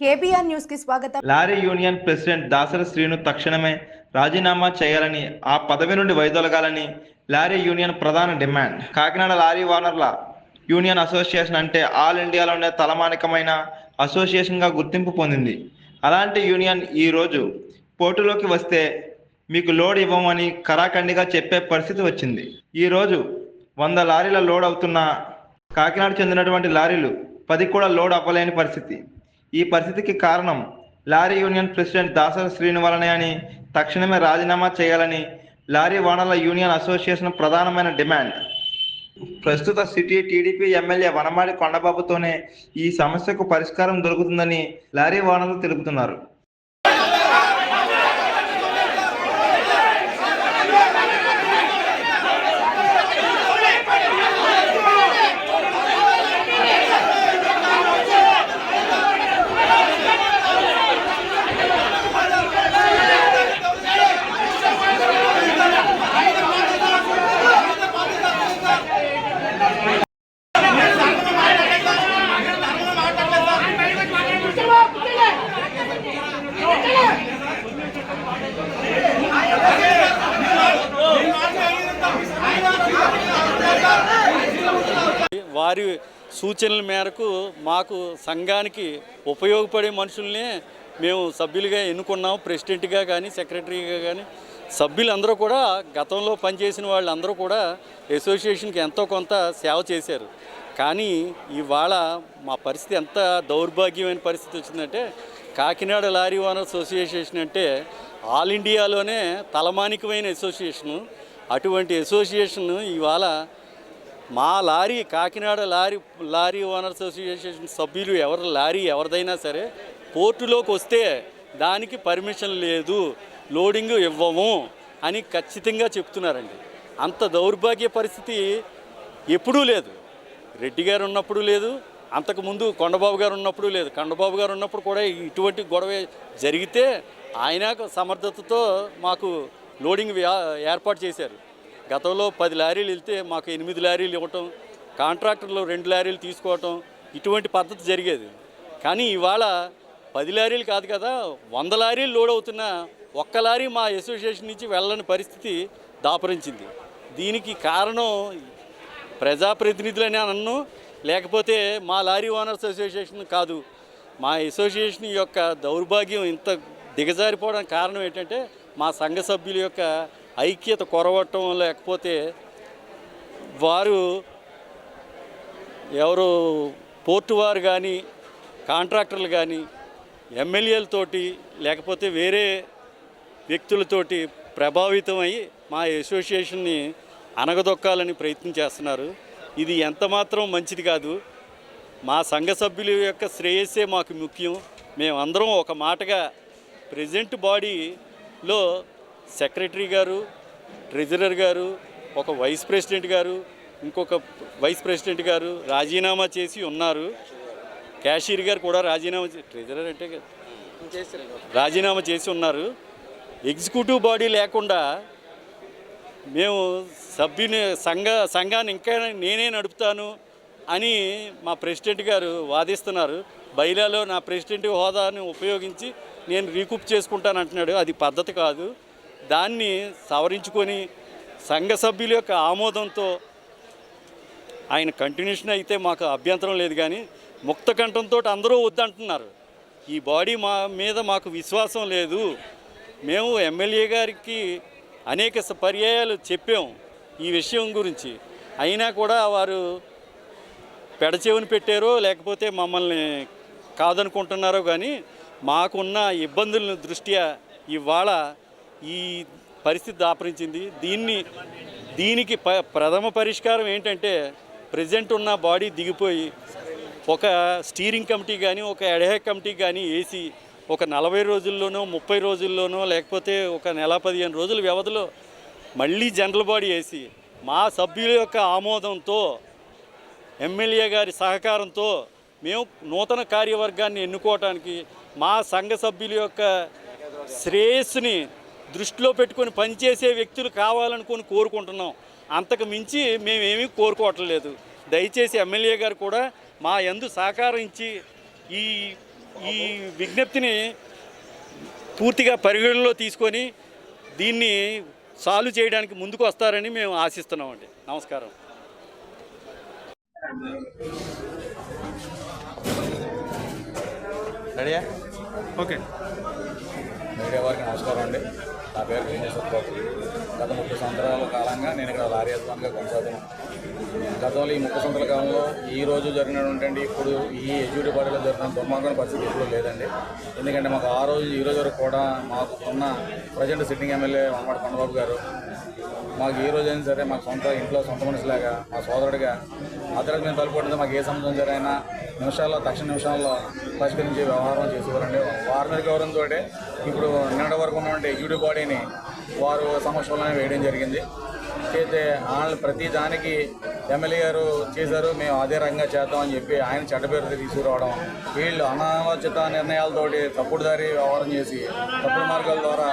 KBR న్యూస్కి స్వాగతం. Lorry union president Dasari Srinu తక్షణమే రాజీనామా చేయాలని ఆ పదవి నుండి వైదొలగాలని లారీ యూనియన్ ప్రధాన డిమాండ్. కాకినాడ లారీ ఓనర్ల యూనియన్ అసోసియేషన్ అంటే ఆల్ ఇండియాలోనే తలమానికమైన అసోసియేషన్గా గుర్తింపు పొందింది. అలాంటి యూనియన్ ఈరోజు పోటీలోకి వస్తే మీకు లోడ్ ఇవ్వమని కరాఖండిగా చెప్పే పరిస్థితి వచ్చింది. ఈరోజు వంద లారీల లోడ్ అవుతున్న కాకినాడ చెందినటువంటి లారీలు పది కూడా లోడ్ అవ్వలేని పరిస్థితి. ఈ పరిస్థితికి కారణం లారీ యూనియన్ ప్రెసిడెంట్ దాసరి శ్రీనివాలనే అని తక్షణమే రాజీనామా చేయాలని లారీ ఓనర్ల యూనియన్ అసోసియేషన్ ప్రధానమైన డిమాండ్. ప్రస్తుత సిటీ టీడీపీ ఎమ్మెల్యే వనమాడి కొండబాబుతోనే ఈ సమస్యకు పరిష్కారం దొరుకుతుందని లారీ ఓనర్లు తెలుపుతున్నారు. వారి సూచనల మేరకు మాకు సంఘానికి ఉపయోగపడే మనుషుల్నే మేము సభ్యులుగా ఎన్నుకున్నాం. ప్రెసిడెంట్గా కానీ సెక్రటరీగా కానీ. సభ్యులందరూ కూడా గతంలో పనిచేసిన వాళ్ళందరూ కూడా అసోసియేషన్కి ఎంతో కొంత సేవ చేశారు. కానీ ఇవాళ మా పరిస్థితి ఎంత దౌర్భాగ్యమైన పరిస్థితి వచ్చిందంటే కాకినాడ లారీ ఓనర్ అసోసియేషన్ అంటే ఆల్ ఇండియాలోనే తలమానికమైన అసోసియేషను. అటువంటి అసోసియేషన్ ఇవాళ మా lorry Kakinada lorry lorry owners association సభ్యులు ఎవరు లారీ ఎవరిదైనా సరే పోర్టులోకి వస్తే దానికి పర్మిషన్ లేదు లోడింగ్ ఇవ్వము అని ఖచ్చితంగా చెప్తున్నారండి. అంత దౌర్భాగ్య పరిస్థితి ఎప్పుడూ లేదు. రెడ్డి గారు ఉన్నప్పుడు లేదు అంతకుముందు కొండబాబు గారు ఉన్నప్పుడు లేదు. కొండబాబు గారు ఉన్నప్పుడు కూడా ఇటువంటి గొడవ జరిగితే ఆయన సమర్థతతో మాకు లోడింగ్ ఏర్పాటు చేశారు. గతంలో పది లారీలు వెళ్తే మాకు ఎనిమిది లారీలు ఇవ్వటం కాంట్రాక్టర్లు రెండు లారీలు తీసుకోవటం ఇటువంటి పద్ధతి జరిగేది. కానీ ఇవాళ పది లారీలు కాదు కదా వంద లారీలు లోడ్ అవుతున్న ఒక్క లారీ మా అసోసియేషన్ నుంచి వెళ్ళని పరిస్థితి దాపరించింది. దీనికి కారణం ప్రజాప్రతినిధులనే అన్ను లేకపోతే మా లారీ ఓనర్స్ అసోసియేషన్ కాదు. మా అసోసియేషన్ యొక్క దౌర్భాగ్యం ఇంత దిగజారిపోవడానికి కారణం ఏంటంటే మా సంఘ సభ్యుల యొక్క ఐక్యత కొరవటం లేకపోతే వారు ఎవరు పోర్టు వారు కానీ కాంట్రాక్టర్లు కానీ ఎమ్మెల్యేలతోటి లేకపోతే వేరే వ్యక్తులతోటి ప్రభావితం అయ్యి మా అసోసియేషన్ని అనగదొక్కాలని ప్రయత్నం చేస్తున్నారు. ఇది ఎంత మాత్రం మంచిది కాదు. మా సంఘ సభ్యుల యొక్క శ్రేయస్సే మాకు ముఖ్యం. మేమందరం ఒక మాటగా ప్రజెంట్ బాడీలో సెక్రటరీ గారు ట్రెజరర్ గారు ఒక వైస్ ప్రెసిడెంట్ గారు ఇంకొక వైస్ ప్రెసిడెంట్ గారు రాజీనామా చేసి ఉన్నారు. క్యాషియర్ గారు కూడా రాజీనామా ట్రెజరర్ అంటే రాజీనామా చేసి ఉన్నారు. ఎగ్జిక్యూటివ్ బాడీ లేకుండా మేము సభ్యుని సంఘ సంఘాన్ని ఇంకా నేనే నడుపుతాను అని మా ప్రెసిడెంట్ గారు వాదిస్తున్నారు. బైలాలో నా ప్రెసిడెంట్ హోదాని ఉపయోగించి నేను రీకూప్ చేసుకుంటాను అంటున్నాడు. అది పద్ధతి కాదు. దాన్ని సవరించుకొని సంఘ సభ్యుల యొక్క ఆమోదంతో ఆయన కంటిన్యూషన్ అయితే మాకు అభ్యంతరం లేదు కానీ ముక్త కంఠంతో అందరూ వద్దంటున్నారు. ఈ బాడీ మా మీద మాకు విశ్వాసం లేదు. మేము ఎమ్మెల్యే గారికి అనేక స- పర్యాయాలు చెప్పాం ఈ విషయం గురించి. అయినా కూడా వారు పెడచెవిని పెట్టారో లేకపోతే మమ్మల్ని కాదనుకుంటున్నారో కానీ మాకున్న ఇబ్బందుల దృష్ట్యా ఇవాళ ఈ పరిస్థితి దాపరించింది. దీన్ని దీనికి ప ప్రథమ పరిష్కారం ఏంటంటే ప్రజెంట్ ఉన్న బాడీ దిగిపోయి ఒక స్టీరింగ్ కమిటీ కానీ ఒక ఎడహెక్ కమిటీ కానీ వేసి ఒక నలభై రోజుల్లోనో ముప్పై రోజుల్లోనో లేకపోతే ఒక నెల పదిహేను రోజుల వ్యవధిలో మళ్ళీ జనరల్ బాడీ వేసి మా సభ్యుల యొక్క ఆమోదంతో ఎమ్మెల్యే గారి సహకారంతో మేము నూతన కార్యవర్గాన్ని ఎన్నుకోవటానికి మా సంఘ సభ్యుల యొక్క శ్రేయస్సుని దృష్టిలో పెట్టుకొని పనిచేసే వ్యక్తులు కావాలనుకొని కోరుకుంటున్నాం. అంతకు మించి మేమేమీ కోరుకోవట్లేదు. దయచేసి ఎమ్మెల్యే గారు కూడా మా యందు సహకారం ఇచ్చి ఈ ఈ విజ్ఞప్తిని పూర్తిగా పరిగణలో తీసుకొని దీన్ని సాల్వ్ చేయడానికి ముందుకు వస్తారని మేము ఆశిస్తున్నామండి. నమస్కారం. ఓకే. మీడియా వారికి నమస్కారం అండి. నా పేరు భీమేశ్వర గత ముప్పై సంవత్సరాల కాలంగా నేను ఇక్కడ లారీ యజమానిగా కొనసాగుతున్నాను. గతంలో ఈ ముప్పై సంవత్సరాల కాలంలో ఈ రోజు జరిగినటువంటి ఇప్పుడు ఈ ఎడ్యుకేటివ్ పార్టీలో జరిగిన దుర్మార్గం పరిస్థితి ఎప్పుడూ లేదండి. ఎందుకంటే మాకు ఆ రోజు ఈ రోజు వరకు కూడా మాకు ఉన్న present sitting MLA Vanamadi Kondababu garu మాకు ఈ రోజు అయినా సరే మాకు సొంత ఇంట్లో సొంత మనిషిలాగా మా సోదరుడిగా అతడికి మేము తలుపుకుంటే మాకు ఏ సమస్య సరే నిమిషాల్లో తక్షణ నిమిషాల్లో పరిష్కరించే వ్యవహారం చేసేవారండి. వారి మీద గౌరవంతో ఇప్పుడు నిన్నటి వరకు ఉన్నటువంటి ఎగ్జిక్యూటివ్ బాడీని వారు సమక్షంలోనే వేయడం జరిగింది. అయితే వాళ్ళు ప్రతి దానికి ఎమ్మెల్యే గారు చేశారు మేము అదే రంగా చేద్దామని చెప్పి ఆయన చెడ్డపేరు తీసుకురావడం వీళ్ళు అనాలోచిత నిర్ణయాలతోటి తప్పుడుదారి వ్యవహారం చేసి తప్పుడు మార్గాల ద్వారా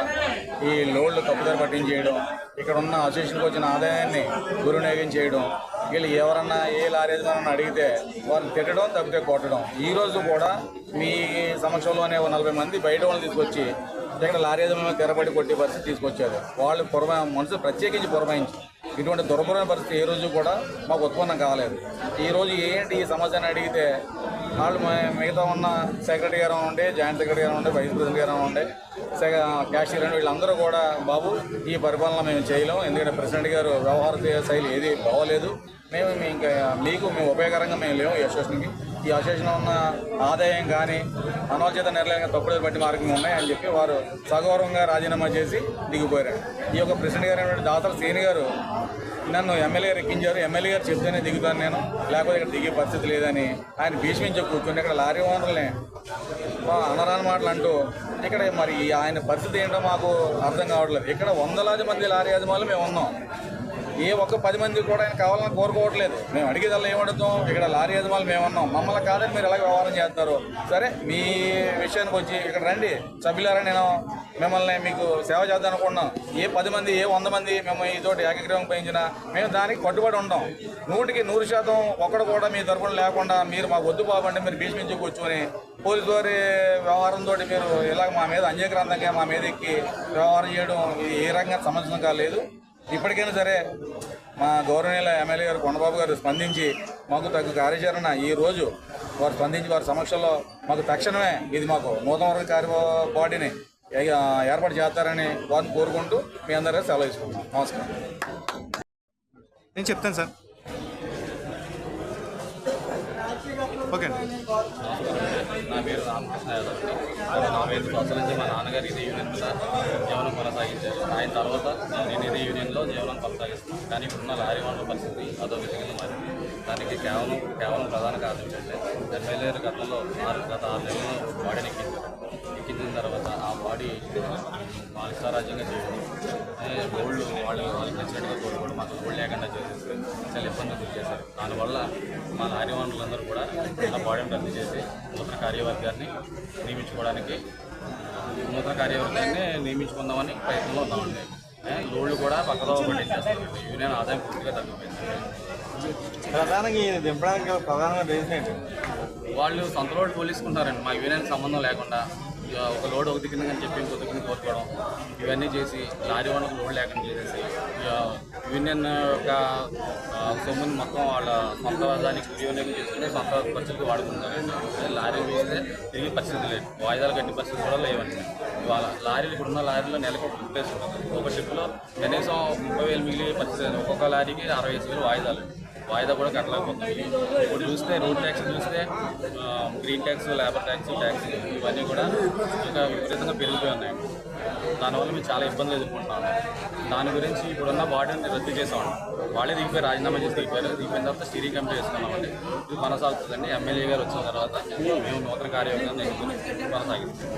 ఈ లోడ్లు తప్పుదారి పట్టించేయడం ఇక్కడ ఉన్న అసోసియేషన్కి వచ్చిన ఆదాయాన్ని దుర్వినియోగం చేయడం వీళ్ళు ఎవరన్నా ఏ లారీ యజమాని అడిగితే వారిని తిట్టడం తప్పితే కొట్టడం. ఈ రోజు కూడా మీ సమక్షంలోనే ఒక నలభై మంది బయట వాళ్ళని తీసుకొచ్చి ఇక్కడ లారీ యజమాని తెరబడి కొట్టే పరిస్థితి తీసుకొచ్చారు. వాళ్ళు పురమా మనసు ప్రత్యేకించి పురమాయించి ఇటువంటి దుర్భరమైన పరిస్థితి ఏ రోజు కూడా మాకు ఉత్పన్నం కాలేదు. ఈరోజు ఏంటి ఈ సమస్యను అడిగితే వాళ్ళు మిగతా ఉన్న సెక్రటరీ గారు ఉండే జాయింట్ సెక్రటరీ గారు ఉండే వైస్ ప్రెసిడెంట్ గారు ఉండే సెక- క్యాషియర్ అని వీళ్ళందరూ కూడా బాబు ఈ పరిపాలన మేము చేయలేం. ఎందుకంటే ప్రెసిడెంట్ గారు వ్యవహార శైలి ఏది బాగోలేదు. మేము ఇంకా మీకు మేము ఉపయోగకరంగా మేము లేవు ఈ అసోసియేషన్కి ఈ అసోసియేషన్లో ఉన్న ఆదాయం కానీ అనాలోచిత నిర్ణయంగా తప్పుడు బట్టి మార్గం ఉన్నాయని చెప్పి వారు సగౌరవంగా రాజీనామా చేసి దిగిపోయారు ఈ యొక్క ప్రెసిడెంట్ గారు అయినటువంటి దాతల శ్రేణి గారు నన్ను ఎమ్మెల్యే గారు ఎక్కించారు. ఎమ్మెల్యే గారు చెప్తేనే దిగుతాను నేను. లేకపోతే ఇక్కడ దిగే పరిస్థితి లేదని ఆయన భీష్మించి కూర్చుని ఇక్కడ లారీ ఓనర్లే. అనరాని మాటలు అంటూ ఇక్కడ మరి ఈ ఆయన పరిస్థితి ఏంటో మాకు అర్థం కావట్లేదు. ఇక్కడ వందలాది మంది లారీ యజమానులు మేము ఉన్నాం. ఏ ఒక్క పది మంది కూడా ఆయన కావాలని కోరుకోవట్లేదు. మేము అడిగేదల్లా ఏమడుతాం ఇక్కడ లారీ యజమానులు మేమన్నాం. మమ్మల్ని కాదని మీరు ఎలా వ్యవహారం చేస్తారు? సరే మీ విషయానికి వచ్చి ఇక్కడ రండి. సభ్యులారా నేను మిమ్మల్ని మీకు సేవ చేద్దాం అనుకున్నాం ఏ పది మంది ఏ వంద మంది మేము ఈ తోటి ఏకగ్రీవం పెంచినా మేము దానికి కట్టుబడి ఉంటాం. నూటికి నూరు శాతం ఒక్కడు కూడా మీ తరపున లేకుండా మీరు మాకు వద్దు బాబు మీరు భీష్మించి కూర్చొని పోలీసు వారి వ్యవహారంతో మీరు ఇలాగ మా మీద అంజీక్రాంతంగా మా మీద ఎక్కి వ్యవహారం చేయడం ఏ రకంగా సమంజసం కాలేదు ఇప్పటికైనా సరే మా గౌరవనీయుల ఎమ్మెల్యే గారు కొండబాబు గారు స్పందించి మాకు తగ్గ కార్యాచరణ ఈ రోజు వారు స్పందించి వారి సమక్షంలో మాకు తక్షణమే ఇది మాకు నూతన వర్గ కార్య బాడీని ఏర్పాటు చేస్తారని వారిని కోరుకుంటూ మీ అందరికీ సెలవు ఇస్తున్నాం నమస్కారం. నేను చెప్తాను సార్. ఓకే నా పేరు రామకృష్ణ యాదవ్. అండి గత ఐదు సంవత్సరాల నుంచి మా నాన్నగారు ఇదే యూనియన్ మీద జీవనం కొనసాగించారు ఆయన తర్వాత నేను ఇదే యూనియన్లో జీవనం కొనసాగిస్తున్నాను. కానీ ఇప్పుడున్న లారీ వాళ్ళ పరిస్థితి అదో విధంగా మారింది. దానికి కేవలం కేవలం ప్రధాన కారణం ఏంటంటే ఎమ్మెల్యే గతంలో ఆరు గత ఆరు నెలల్లో బాడీని ఎక్కించారు. ఎక్కించిన తర్వాత ఆ బాడీ బాలిస్తారాజ్యంగా చేయడం గోల్డ్ వాళ్ళు వాళ్ళకి నచ్చినట్టుగా కోరుకోవడం మాకు గోల్డ్ లేకుండా చేసేసి చాలా ఇబ్బందులు గురి చేశారు దానివల్ల మా లారీ ఓనర్లందరూ కూడా ఆ బాడీని రద్దు చేసి నూతన కార్యవర్గాన్ని నియమించుకోవడానికి నూతన కార్యవర్గాన్ని నియమించుకుందామని ప్రయత్నంలో ఉన్నామండి. లోన్లు కూడా పక్కదో పట్టించేస్తారు యూనియన్ ఆదాయం పూర్తిగా తగ్గిపోయింది. ప్రధానంగా దింపడానికి రీజన్ ఏంటి? వాళ్ళు సొంత లోడ్ పోలీసుకుంటారండి. మా యూనియన్ సంబంధం లేకుండా ఒక లోడ్ ఒక దిక్కున అని చెప్పి ఇంకో దిక్కున కోరుకోవడం ఇవన్నీ చేసి లారీ వాళ్ళకి లోడ్ లేకుండా చేసేసి ఇక యూనియన్ యొక్క సొమ్ముని మొత్తం వాళ్ళ సొంత దానికి వినియోగం చేసుకుని సొంత ఖర్చులకు వాడుకుంటారండి లారీ లారీలు వేస్తే తిరిగి పరిస్థితి లేదు. వాయిదాలు కట్టిన పరిస్థితి కూడా లేవండి ఇవాళ లారీలు ఇప్పుడున్న లారీలో నెలకు ఒక ట్రిప్ ఒక షిప్లో కనీసం ముప్పై వేలు మిగిలి పరిస్థితి. ఒక్కొక్క లారీకి అరవై ఐదు వేలు వాయిదాలు. వాయిదా కూడా కట్టలేకపోతుంది ఇప్పుడు చూస్తే రోడ్ ట్యాక్స్ చూస్తే green tax labour tax tax ఇవన్నీ కూడా ఇంకా విపరీతంగా పెరిగిపోయి ఉన్నాయి. దానివల్ల మేము చాలా ఇబ్బందులు ఎదుర్కొంటున్నాము దాని గురించి ఇప్పుడున్న బాడీని రద్దు చేసామండి వాళ్ళే దిగిపోయి రాజీనామా చేసి దిగిపోయారు. దిగిపోయిన తర్వాత స్టీరింగ్ కమిటీ వేసుకున్నామండి ఇది కొనసాగుతుందండి. ఎమ్మెల్యే గారు వచ్చిన తర్వాత మేము నూతన కార్యక్రమం కొనసాగిస్తాం.